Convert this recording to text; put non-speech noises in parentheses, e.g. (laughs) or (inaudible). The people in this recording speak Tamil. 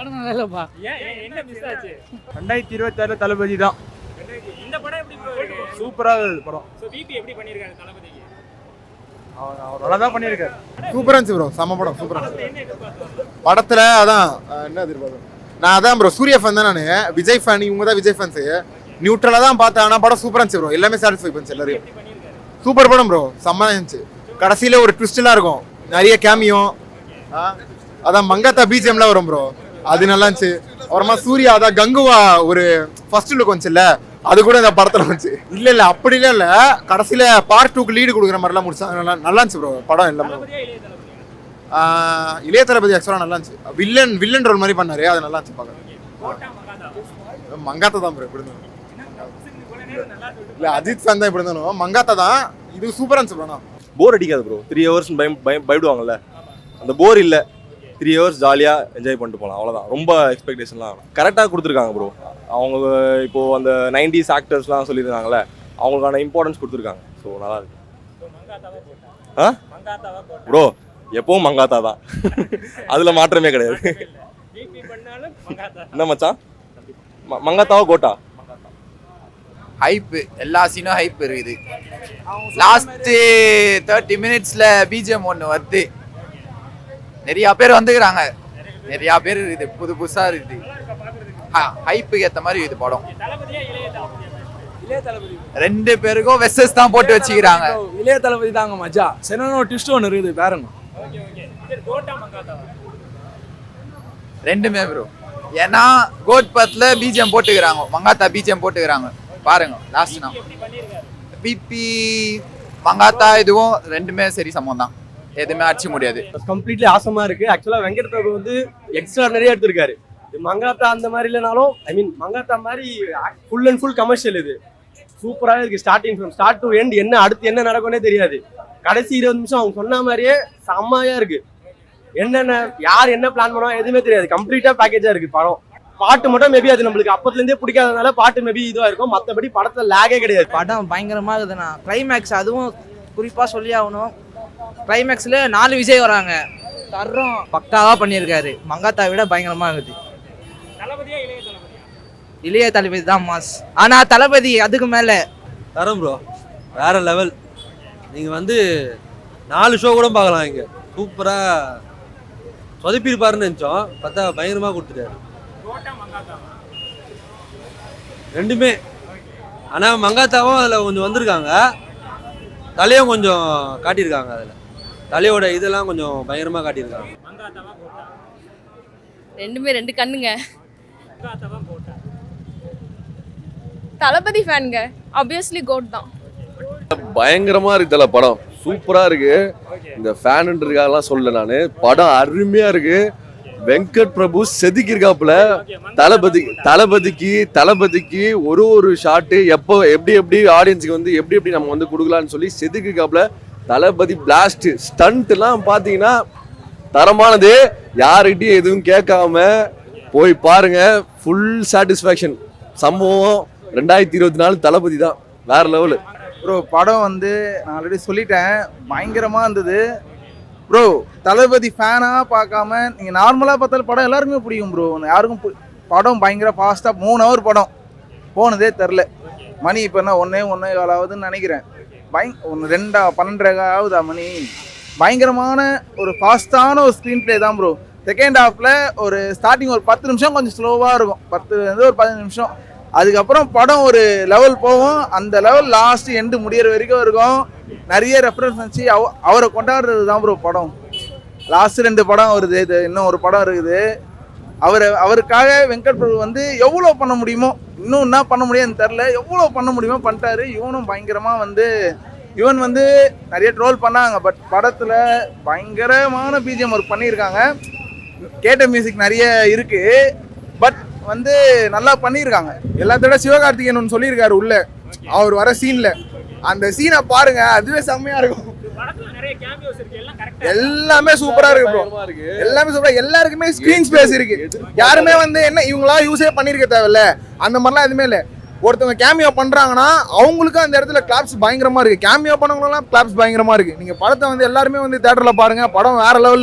படம் நல்லா இல்லைப்பா. என்ன மிஸ் ஆச்சு? ரெண்டாயிரத்தி இருபத்தி ஆறுல தளபதி தான். இந்த படம் எப்படி ப்ரோ இருக்கு சூப்பராக படம். ஸோ பிபி எப்படி பண்ணியிருக்காரு தளபதிக்கு? அவர் அவர் நல்லா தான் பண்ணியிருக்காரு சூப்பரா இருந்துச்சு ப்ரோ செம்ம படம் சூப்பரா இருந்துச்சு. என்ன எதிர்பார்த்தோம் படத்துல அதான் என்ன எதிர்பார்த்தேன் நான் அதான் ப்ரோ சூர்யா ஃபேன் தான் நான். விஜய் ஃபேன் இவங்க தான் விஜய் ஃபேன்ஸ் நியூட்ரலாக தான் பார்த்தேன். ஆனால் படம் சூப்பரா இருந்துச்சு ப்ரோ எல்லாமே சாட்டிஸ்ஃபை பண்ணுச்சு எல்லாரையும். சூப்பர் படம் ப்ரோ செம்ம இருந்துச்சு. கடைசியில ஒரு ட்விஸ்ட்லாம் இருக்கும். நிறைய கேமியோ அதான் மங்காத்தா பிஜிஎம்லாம் வரும் ப்ரோ அது நல்லா இருந்துச்சு அப்புறமா சூர்யா அதான் கங்குவா ஒரு ஃபர்ஸ்ட் லுக் வந்துச்சுல்ல அது கூட இந்த படத்துல வந்துச்சு. இல்ல இல்ல அப்படிலாம் இல்ல. கடைசியில பார்ட் டூக்கு லீடு கொடுக்குற மாதிரிலாம் முடிச்சா நல்லா நல்லா இருந்துச்சு ப்ரோ படம் எல்லாமே. இளைய தளபதி ஆக்சுவலாக நல்லா இருந்துச்சு. வில்லன் வில்லன் ரோல் மாதிரி பண்ணாரு அது நல்லா இருந்துச்சு பார்க்க மங்காத்தா தான் ப்ரோ இருந்தாலும். நல்லா இருக்கு இல்ல அஜித் ஃபேன் தான் எப்படி இருந்தாலும். மங்காத்தா தான் இது சூப்பரா இருந்துச்சு ப்ரோ போர் அடிக்காது ப்ரோ த்ரீ ஹவர்ஸ் பயம் பயம் பயப்படுவாங்கல்ல. அந்த போர் இல்லை. த்ரீ ஹவர்ஸ் ஜாலியாக என்ஜாய் பண்ணிட்டு போகலாம் அவ்வளோதான் ரொம்ப எக்ஸ்பெக்டேஷன்லாம் கரெக்டாக கொடுத்துருக்காங்க ப்ரோ அவங்க இப்போது அந்த நைன்டிஸ் ஆக்டர்ஸ்லாம் சொல்லியிருக்காங்கல்ல அவங்களுக்கான இம்பார்ட்டன்ஸ் கொடுத்துருக்காங்க. ஸோ நல்லா இருக்கு ஸோ மங்காத்தாவா கோட்டா ஆ? ப்ரோ எப்பவும் மங்காத்தா தான் (laughs) அதில் மாற்றமே கிடையாது. என்ன மச்சான்? ம- மங்காத்தாவா கோட்டா? ஹைப் எல்லா சீனும் ஹைப் இருக்குது லாஸ்ட் தேர்ட்டி மினிட்ஸ்ல பிஜிஎம் ஒன்று வருது. நிறைய பேர் வந்துக்கிறாங்க. நிறைய பேர் இருக்குது. புது புதுசா இருக்குது. ஹைப்புக்கு ஏத்த மாதிரி இது படம். ரெண்டு பேருக்கும் வெஸ்டர்ஸ் தான் போட்டு வச்சுக்கிறாங்க. இளைய தளபதி தாங்க மஜா. சரியான ட்விஸ்ட் ஒன்று இருக்குது. மங்காத்தாவா ரெண்டுமே ப்ரோ ஏன்னா கோட் பத்துல பிஜிஎம் போட்டுக்கிறாங்க. மங்காத்தா பிஜிஎம் போட்டுக்கிறாங்க. பாருங்க எப்படி பண்ணியிருக்காரு பிபி மங்காத்தா இதுவும் ரெண்டுமே சரி சமம் தான். எதுவுமே அடிச்சு முடியாது. கம்ப்ளீட்லி ஆசமா இருக்கு. ஆக்சுவலாக வெங்கட் பிரபு வந்து எக்ஸ்ட்ரா நிறைய எடுத்திருக்காரு. இது மங்காத்தா அந்த மாதிரி இல்லைனாலும் ஐ மீன் மங்காத்தா மாதிரி ஃபுல் அண்ட் ஃபுல் கமர்ஷியல் இது. சூப்பராக இருக்கு starting from start to end என்ன அடுத்து என்ன நடக்கும்னே தெரியாது. கடைசி இருபது நிமிஷம் அவங்க சொன்ன மாதிரியே செம்மையா இருக்கு. என்னென்ன யார் என்ன பிளான் பண்ணுவாங்க எதுவுமே தெரியாது. கம்ப்ளீட்டா பேக்கேஜா இருக்கு படம். பாட்டு மட்டும் மேபி அது நம்மளுக்கு அப்பத்துல இருந்தே பிடிக்காதனால பாட்டு மேபி இதுவா இருக்கும். மத்தபடி படத்துல லேகே கிடையாது. படம் பயங்கரமா இருக்குதுண்ணா. கிளைமேக்ஸ் அதுவும் குறிப்பா சொல்லி ஆகணும். கிளைமேக்ஸ்ல நாலு விஜய் வராங்க. தர்றோம். பக்காவா பண்ணியிருக்காரு. மங்காத்தா விட பயங்கரமா இருக்குது. இளைய தளபதி தான் மாஸ். ஆனா தளபதி அதுக்கு மேல. தரம் ப்ரோ வேற லெவல் நீங்கள் வந்து நாலு ஷோ கூட பார்க்கலாம் இங்கே. சூப்பராக சொதப்பிருப்பாருன்னு நினச்சோம். பார்த்தா பயங்கரமாக கொடுத்துட்டாரு. ரெண்டுமே. ஆனால் மங்காத்தாவும் அதில் கொஞ்சம் வந்திருக்காங்க. தலையும் கொஞ்சம் காட்டியிருக்காங்க அதில். தலையோட இதெல்லாம் கொஞ்சம் பயங்கரமாக காட்டியிருக்காங்க. ரெண்டுமே ரெண்டு கண்ணுங்க. தளபதி ஃபேனுங்க ஆப்வியஸ்லி கோட் தான். பயங்கரமாக இருக்குதுல்ல படம். சூப்பராக இருக்கு. இந்த ஃபேனுன்றதுக்காகலாம் சொல்லல நான். படம் அருமையாக இருக்கு. வெங்கட் பிரபு செதுக்கியிருக்காப்புல. தளபதி தளபதிக்கு தளபதிக்கு ஒரு ஒரு ஷாட்டு எப்போ எப்படி எப்படி ஆடியன்ஸுக்கு வந்து எப்படி எப்படி நம்ம வந்து கொடுக்கலாம்னு சொல்லி செதுக்கியிருக்காப்புல. தளபதி பிளாஸ்ட் ஸ்டண்ட்லாம் பார்த்தீங்கன்னா தரமானது. யாருக்கிட்டையும் எதுவும் கேட்காம போய் பாருங்க ஃபுல் சாட்டிஸ்ஃபேக்ஷன் சம்பவம் ரெண்டாயிரத்தி இருபத்தி நாலு தளபதி தான் வேற லெவலு ப்ரோ படம் வந்து நான் ஆல்ரெடி சொல்லிட்டேன் பயங்கரமாக இருந்தது. ப்ரோ தளபதி ஃபேனாக பார்க்காம நீங்கள் நார்மலாக பார்த்தாலும் படம் எல்லாருக்குமே பிடிக்கும் ப்ரோ யாருக்கும் படம் பயங்கர ஃபாஸ்ட்டாக மூணு ஹவர் படம். போனதே தெரில. மணி இப்போ என்ன ஒன்றே ஒன்றே காலாவதுன்னு நினைக்கிறேன். பயங் ஒன்று ரெண்டா பன்னெண்டரை ஆகுதா மணி. பயங்கரமான ஒரு ஃபாஸ்ட்டான ஒரு ஸ்க்ரீன் ப்ளே தான் ப்ரோ செகண்ட் ஹாஃபில் ஒரு ஸ்டார்டிங் ஒரு பத்து நிமிஷம் கொஞ்சம் ஸ்லோவாக இருக்கும். பத்துலேருந்து ஒரு பதினஞ்சு நிமிஷம். அதுக்கப்புறம் படம் ஒரு லெவல் போகும். அந்த லெவல் லாஸ்ட் எண்டு முடியிற வரைக்கும் இருக்கும். நிறைய ரெஃபரன்ஸ் வந்துச்சு. அவ அவரை கொண்டாடுறது தான் ப்ரோ படம். லாஸ்ட் ரெண்டு படம் வருது. இது இன்னும் ஒரு படம் இருக்குது. அவரை அவருக்காக வெங்கட் பிரபு வந்து எவ்வளோ பண்ண முடியுமோ இன்னும் என்ன பண்ண முடியும்னு தெரில எவ்வளோ பண்ண முடியுமோ பண்ணிட்டாரு. இவனும் பயங்கரமாக வந்து இவன் வந்து நிறைய ட்ரோல் பண்ணாங்க பட் படத்தில் பயங்கரமான பிஜிஎம் ஒர்க் பண்ணியிருக்காங்க. கேட்ட மியூசிக் நிறைய இருக்கு பட் வந்து நல்லா பண்ணியிருக்காங்க. எல்லாத்தோட சிவகார்த்திகேயன் ஒன்று சொல்லியிருக்காரு உள்ள. அவர் வர சீன்ல அந்த சீனை பாருங்க அதுவே செம்மையா இருக்கும். படத்துல நிறைய கேமியோஸ் இருக்கு எல்லாம் கரெக்டா எல்லாமே சூப்பரா இருக்கு ப்ரோ எல்லாமே சூப்பரா எல்லாருக்குமே ஸ்கிரீன் ஸ்பேஸ் இருக்கு. யாருமே வந்து என்ன இவங்களா யூஸே பண்ணிருக்க தேவையில்ல. அந்த மாதிரிலாம் எதுவுமே இல்லை. ஒருத்தவங்க கேமியோ பண்ணுறாங்கன்னா அவங்களுக்கும் அந்த இடத்துல கிளாப்ஸ் பயங்கரமாக இருக்குது கேமியோ பண்ணவங்களெல்லாம் கிளாப்ஸ் பயங்கரமாக இருக்குது நீங்கள் படத்தை வந்து எல்லாருமே வந்து தேட்டரில் பாருங்க. படம் வேறு லெவலில்